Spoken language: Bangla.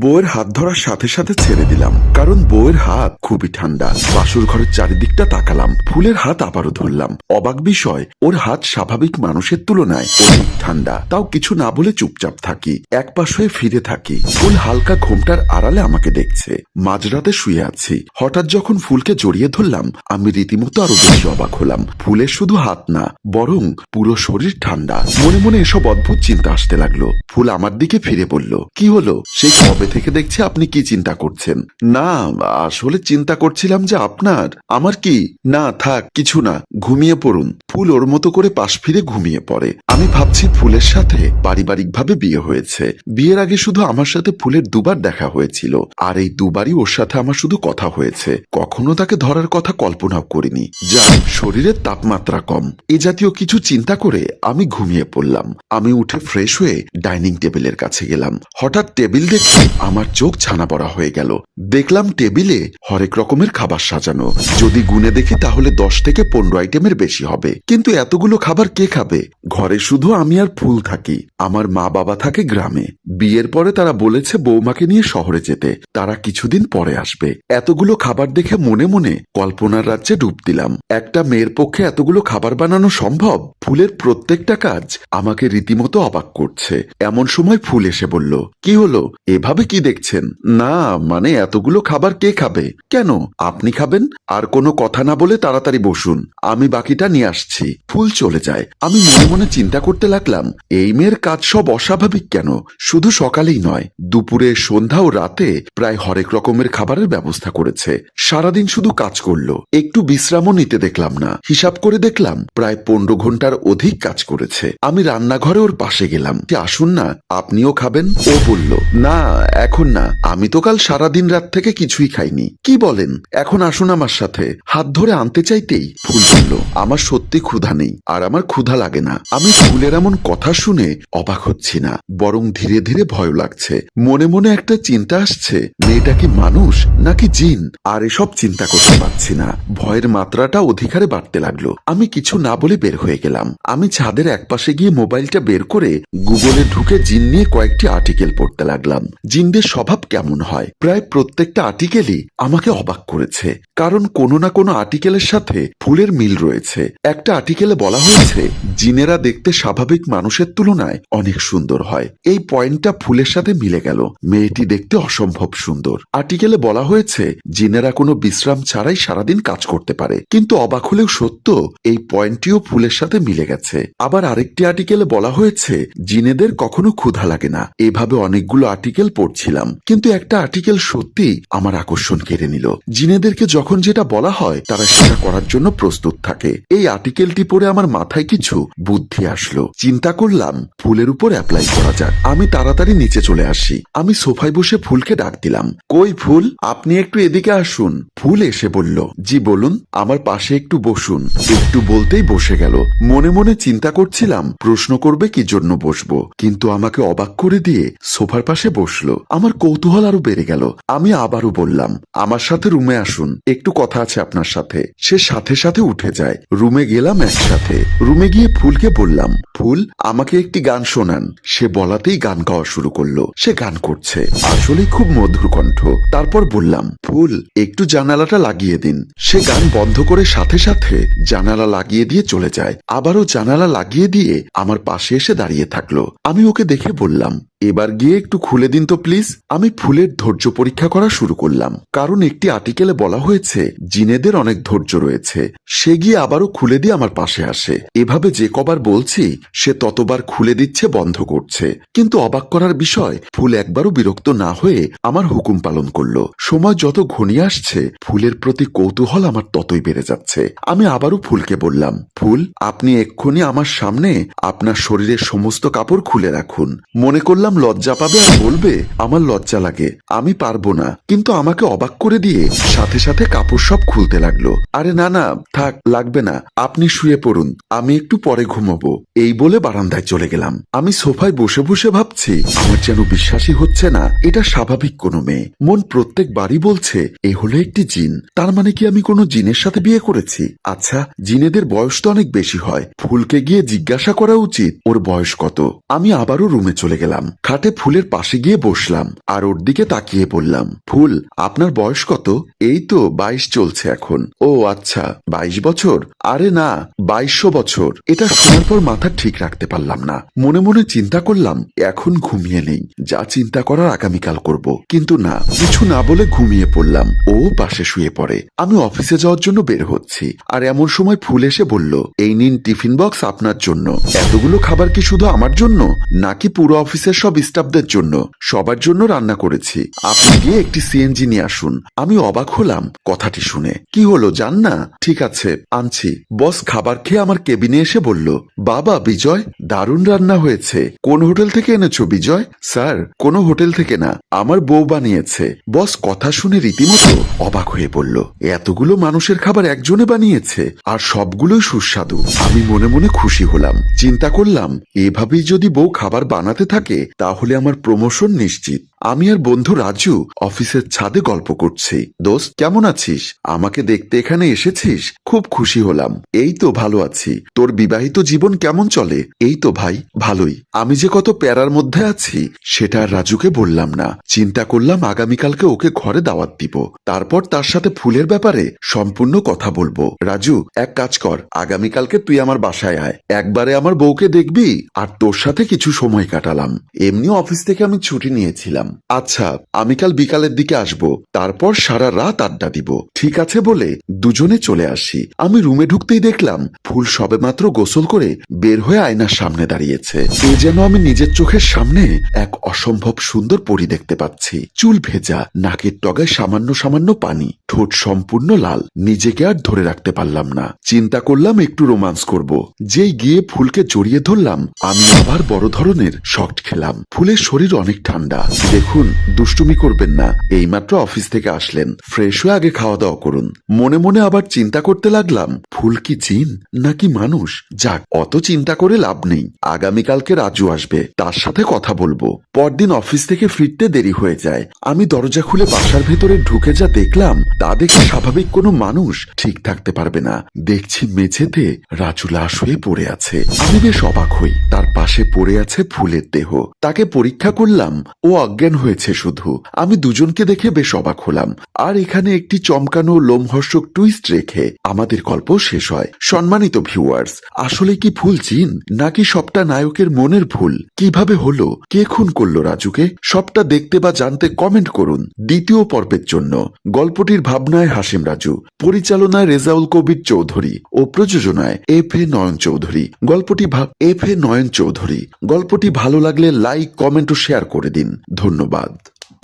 বউয়ের হাত ধরার সাথে সাথে ছেড়ে দিলাম। কারণ বউয়ের হাত খুবই ঠান্ডা। বাসুর ঘরের চারিদিকটা তাকালাম। ফুলের হাত আবারও ধরলাম। অবাক বিষয়, ওর হাত স্বাভাবিক মানুষের তুলনায় অধিক ঠান্ডা। তাও কিছু না বলে চুপচাপ থাকি। এক পাশ হয়ে ফিরে থাকি। ফুল হালকা ঘোমটার আড়ালে আমাকে দেখছে। মাঝরাতে শুয়ে আছি। হঠাৎ যখন ফুলকে জড়িয়ে ধরলাম, আমি রীতিমতো আরও বেশি অবাক হলাম। ফুলের শুধু হাত না, বরং পুরো শরীর ঠান্ডা। মনে মনে এসব অদ্ভুত চিন্তা আসতে লাগল। ফুল আমার দিকে ফিরে বলল, কি হলো? সেই কবে থেকে দেখছি আপনি কি চিন্তা করছেন? না, আসলে চিন্তা করছিলাম যে আপনার, আমার কি? না, থাক, কিছু না, ঘুমিয়ে পড়ুন। ফুল ওর মতো করে পাশ ফিরে ঘুমিয়ে পড়ে। আমি ভাবছি ফুলের সাথে পারিবারিকভাবে বিয়ে হয়েছে। বিয়ের আগে শুধু আমার সাথে ফুলের দুবার দেখা হয়েছিল। আর এই দুবারই ওর সাথে আমার শুধু কথা হয়েছে। কখনো তাকে ধরার কথা কল্পনাও করিনি। যা শরীরের তাপমাত্রা কম। এ জাতীয় কিছু চিন্তা করে আমি ঘুমিয়ে পড়লাম। আমি উঠে ফ্রেশ হয়ে ডাইনিং টেবিলের কাছে গেলাম। হঠাৎ টেবিল দেখে আমার চোখ ছানা পড়া হয়ে গেল। দেখলাম টেবিলে হরেক রকমের খাবার সাজানো। যদি গুনে দেখি তাহলে দশ থেকে পনেরো আইটেমের বেশি হবে। কিন্তু এতগুলো খাবার কে খাবে? ঘরে শুধু আমি আর ফুল থাকি। আমার মা বাবা থাকে গ্রামে। বিয়ের পরে তারা বলেছে বৌমাকে নিয়ে শহরে যেতে। তারা কিছুদিন পরে আসবে। এতগুলো খাবার দেখে মনে মনে কল্পনার রাজ্যে ডুব দিলাম। একটা মেয়ের পক্ষে এতগুলো খাবার বানানো সম্ভব? ফুলের প্রত্যেকটা কাজ আমাকে রীতিমতো অবাক করছে। এমন সময় ফুল এসে বলল, কি হলো? এভাবে কি দেখছেন? না মানে এতগুলো খাবার কে খাবে? কেন? আপনি খাবেন? আর কোনো কথা না বলে তাড়াতাড়ি বসুন। আমি বাকিটা নিয়ে আসছি। ফুল চলে যায়। আমি মনে মনে চিন্তা করতে লাগলাম, এই মেয়ের কাজ সব অস্বাভাবিক কেন? শুধু সকালেই নয়, দুপুরে, সন্ধ্যা ও রাতে প্রায় হরেক রকমের খাবারের ব্যবস্থা করেছে। সারাদিন শুধু কাজ করল। একটু বিশ্রামও নিতে দেখলাম না। হিসাব করে দেখলাম, প্রায় পনেরো ঘণ্টার অধিক কাজ করেছে। আমি রান্নাঘরে ওর পাশে গেলাম। যে আসুন না, আপনিও খাবেন? ও বলল, না এখন না, আমি তো কাল সারাদিন রাত থেকে কিছুই খাইনি। কি বলেন? এখন আসুন আমার সাথে। হাত ধরে আনতে চাইতেই ফুল বলল আমার সত্যি ক্ষুধা নেই, আর আমার ক্ষুধা লাগে না। আমি ফুলের এমন কথা শুনে অবাক হচ্ছি না, বরং ধীরে ধীরে ভয় লাগছে। মনে মনে একটা চিন্তা আসছে, মেয়েটা কি মানুষ, নাকি জিন? আর এসব চিন্তা করতে পারছি না। ভয়ের মাত্রাটা অধিকারে বাড়তে লাগল। আমি কিছু না বলে বের হয়ে গেলাম। আমি ছাদের একপাশে গিয়ে মোবাইলটা বের করে গুগলে ঢুকে জিন নিয়ে কয়েকটি আর্টিকেল পড়তে লাগলাম। জিনদের স্বভাব কেমন হয়? প্রায় প্রত্যেকটা আর্টিকেলই আমাকে অবাক করেছে। কারণ কোনো না কোনো আর্টিকেলের সাথে ফুলের মিল রয়েছে। একটা আর্টিকেলে বলা হয়েছে, জিনেরা দেখতে স্বাভাবিক মানুষের তুলনায় অনেক সুন্দর হয়। এই পয়েন্টটা ফুলের সাথে মিলে গেল। মেয়েটি দেখতে অসম্ভব সুন্দর। আর্টিকেলে বলা হয়েছে, জিনেরা কোনো বিশ্রাম ছাড়াই সারাদিন কাজ করতে পারে। কিন্তু অবাক হলেও সত্য, এই পয়েন্টটিও ফুলের সাথে মিলে গেছে। আবার আরেকটি আর্টিকেলে বলা হয়েছে, জিনেদের কখনো ক্ষুধা লাগে না। এভাবে অনেকগুলো আর্টিকেল পড়ছিলাম। কিন্তু একটা আর্টিকেল সত্যি আমার আকর্ষণ কেড়ে নিল। জিনেদেরকে যখন যেটা বলা হয়, তারা সেটা করার জন্য প্রস্তুত থাকে। এই আর্টিকেলটি পড়ে আমার মাথায় কিছু বুদ্ধি আসলো। চিন্তা করলাম, ফুলের উপর অ্যাপ্লাই করা যাক। আমি তাড়াতাড়ি নিচে চলে আসি। আমি সোফায় বসে ফুলকে ডাক দিলাম। কই ফুল? আপনি একটু এদিকে আসুন। ফুল এসে বলল, জি, বলুন, আমার পাশে একটু বসুন। একটু বলতেই বসে গেল। মনে মনে চিন্তা করছিলাম, প্রশ্ন করবে কি জন্য বসবো। কিন্তু আমাকে অবাক করে দিয়ে সোফার পাশে বসল। আমার কৌতূহল আরও বেড়ে গেল। আমি আবারও বললাম, আমার সাথে রুমে আসুন। একটু কথা আছে আপনার সাথে। সে সাথে সাথে উঠে যায়। রুমে গেলাম একসাথে। রুমে গিয়ে ফুলকে বললাম, ফুল, আমাকে একটি গান শোনান। সে বলাতেই গান গাওয়া শুরু করল। সে গান করছে। আসলেই খুব মধুর কণ্ঠ। তারপর বললাম, ফুল, একটু জানালাটা লাগিয়ে দিন। সে গান বন্ধ করে সাথে সাথে জানালা লাগিয়ে দিয়ে চলে যায়। আবারও জানালা লাগিয়ে দিয়ে আমার পাশে এসে দাঁড়িয়ে থাকল। আমি ওকে দেখে বললাম এবার গিয়ে একটু খুলে দিন তো, প্লিজ। আমি ফুলের ধৈর্য পরীক্ষা করা শুরু করলাম। কারণ একটি আর্টিকেলে বলা হয়েছে, জিনেদের অনেক ধৈর্য রয়েছে। সে গিয়ে আবারও খুলে দিয়ে আমার পাশে আসে। এভাবে যে কবার বলছি, সে ততবার খুলে দিচ্ছে, বন্ধ করছে। কিন্তু অবাক করার বিষয়, ফুল একবারও বিরক্ত না হয়ে আমার হুকুম পালন করল। সময় যত ঘনিয়ে আসছে, ফুলের প্রতি কৌতূহল আমার ততই বেড়ে যাচ্ছে। আমি আবারও ফুলকে বললাম, ফুল, আপনি এক্ষুনি আমার সামনে আপনার শরীরের সমস্ত কাপড় খুলে রাখুন। মনে করলাম লজ্জা পাবে আর বলবে, আমার লজ্জা লাগে, আমি পারব না। কিন্তু আমাকে অবাক করে দিয়ে সাথে সাথে কাপড় সব খুলতে লাগল। আরে না না, থাক, লাগবে না, আপনি শুয়ে পড়ুন, আমি একটু পরে ঘুমাবো। এই বলে বারান্দায় চলে গেলাম। আমি সোফায় বসে বসে ভাবছি, আমার যেন বিশ্বাসই হচ্ছে না, এটা স্বাভাবিক কোনো মেয়ে। মন প্রত্যেকবারই বলছে, এ হলো একটি জিন, তার মানে কি আমি কোনো জিনের সাথে বিয়ে করেছি? আচ্ছা জিনেদের বয়স তো অনেক বেশি হয়, ফুলকে গিয়ে জিজ্ঞাসা করা উচিত, ওর বয়স কত? আমি আবারও রুমে চলে গেলাম। খাটে ফুলের পাশে গিয়ে বসলাম, আর ওর দিকে তাকিয়ে বললাম, ফুল, আপনার বয়স কত? এই তো বাইশ চলছে এখন। ও আচ্ছা বাইশ বছর? আরে না, বাইশশো বছর। এটা শোনার পর মাথা ঠিক রাখতে পারলাম না। মনে মনে চিন্তা করলাম, এখন ঘুমিয়ে নেই। যা চিন্তা করার আগামীকাল করব। কিন্তু না, কিছু না বলে ঘুমিয়ে পড়লাম। ও পাশে শুয়ে পড়ে। আমি অফিসে যাওয়ার জন্য বের হচ্ছি। আর এমন সময় ফুল এসে বলল, এই নিন টিফিন বক্স আপনার জন্য। এতগুলো খাবার কি শুধু আমার জন্য? নাকি পুরো অফিসের সব স্টাফদের জন্য, সবার জন্য রান্না করেছি। আপনি গিয়ে একটি সিএনজি নিয়ে আসুন। আমি অবাক হলাম কথাটি শুনে। কি হলো জান না? ঠিক আছে, আনছি। বস খাবার খেয়ে আমার কেবিনে এসে বলল, বাবা, বিজয়, দারুণ রান্না হয়েছে। কোন হোটেল থেকে এনেছো, বিজয়? স্যার, কোনো হোটেল থেকে না, আমার বউ বানিয়েছে। বস কথা শুনে রীতিমতো অবাক হয়ে বলল এতগুলো মানুষের খাবার একজনে বানিয়েছে, আর সবগুলোই সুস্বাদু। আমি মনে মনে খুশি হলাম। চিন্তা করলাম, এভাবেই যদি বউ খাবার বানাতে থাকে তাহলে আমার প্রমোশন নিশ্চিত। আমি আর বন্ধু রাজু অফিসের ছাদে গল্প করছি। দোস্ত, কেমন আছিস? আমাকে দেখতে এখানে এসেছিস? খুব খুশি হলাম। এই তো ভালো আছি। তোর বিবাহিত জীবন কেমন চলে? এই তো ভাই, ভালোই। আমি যে কত প্যারার মধ্যে আছি, সেটা আর রাজুকে বললাম না। চিন্তা করলাম আগামীকালকে ওকে ঘরে দাওয়াত দিব। তারপর তার সাথে ফুলের ব্যাপারে সম্পূর্ণ কথা বলব। রাজু, এক কাজ কর। আগামীকালকে তুই আমার বাসায় আয়। একবারে আমার বউকে দেখবি আর তোর সাথে কিছু সময় কাটালাম। এমনি অফিস থেকে আমি ছুটি নিয়েছিলাম। আচ্ছা আমি কাল বিকালের দিকে আসব, তারপর সারা রাত আড্ডা দিব। ঠিক আছে বলে দুজনে চলে আসি। আমি রুমে ঢুকতেই দেখলাম, ফুল সবেমাত্র গোসল করে বের হয়ে আয়নার সামনে দাঁড়িয়েছে। এ যেন আমি নিজের চোখের সামনে এক অসম্ভব সুন্দর পরি দেখতে পাচ্ছি। চুল ভেজা, নাকের টগায় সামান্য সামান্য পানি। ঠোঁট সম্পূর্ণ লাল, নিজেকে আর ধরে রাখতে পারলাম না। চিন্তা করলাম একটু রোমান্স করব। যেই গিয়ে ফুলকে জড়িয়ে ধরলাম, আমি আবার বড় ধরনের শক্ট খেলাম। ফুলের শরীর অনেক ঠান্ডা দেখুন, দুষ্টুমি করবেন না। এইমাত্র অফিস থেকে আসলেন। ফ্রেশ হয়ে আগে খাওয়া দাওয়া করুন। মনে মনে আবার চিন্তা করতে লাগলাম, ফুল কি জিন, নাকি মানুষ? যাক, অত চিন্তা করে লাভ নেই। আগামীকালকে রাজু আসবে, তার সাথে কথা বলব। পরদিন অফিস থেকে ফিরতে দেরি হয়ে যায়। আমি দরজা খুলে বাসার ভেতরে ঢুকে যা দেখলাম, তা দেখে স্বাভাবিক কোনো মানুষ ঠিক থাকতে পারবে না। দেখছি মেঝেতে রাজু লাশ হয়ে পড়ে আছে। আমি বেশ অবাক হই, তার পাশে পড়ে আছে ফুলের দেহ। তাকে পরীক্ষা করলাম, ও অজ্ঞান হয়েছে শুধু, আমি দুজনকে দেখে বেশ অবাক হলাম। আর এখানে একটি চমকানো লোমহর্ষক টুইস্ট রেখে আমাদের গল্প শেষ হয়। সম্মানিত ভিউয়ার্স আসলে কি ভুল জিন? নাকি সবটা নায়কের মনের ভুল? কীভাবে হলো? কে খুন করল রাজুকে? সবটা দেখতে বা জানতে কমেন্ট করুন দ্বিতীয় পর্বের জন্য। গল্পটির ভাবনায় হাসিম রাজু, পরিচালনায় রেজাউল কবির চৌধুরী ও প্রযোজনায় এফ এ নয়ন চৌধুরী। গল্পটি এফ এ নয়ন চৌধুরী। গল্পটি ভালো লাগলে লাইক কমেন্ট ও শেয়ার করে দিন। ধন্যবাদ।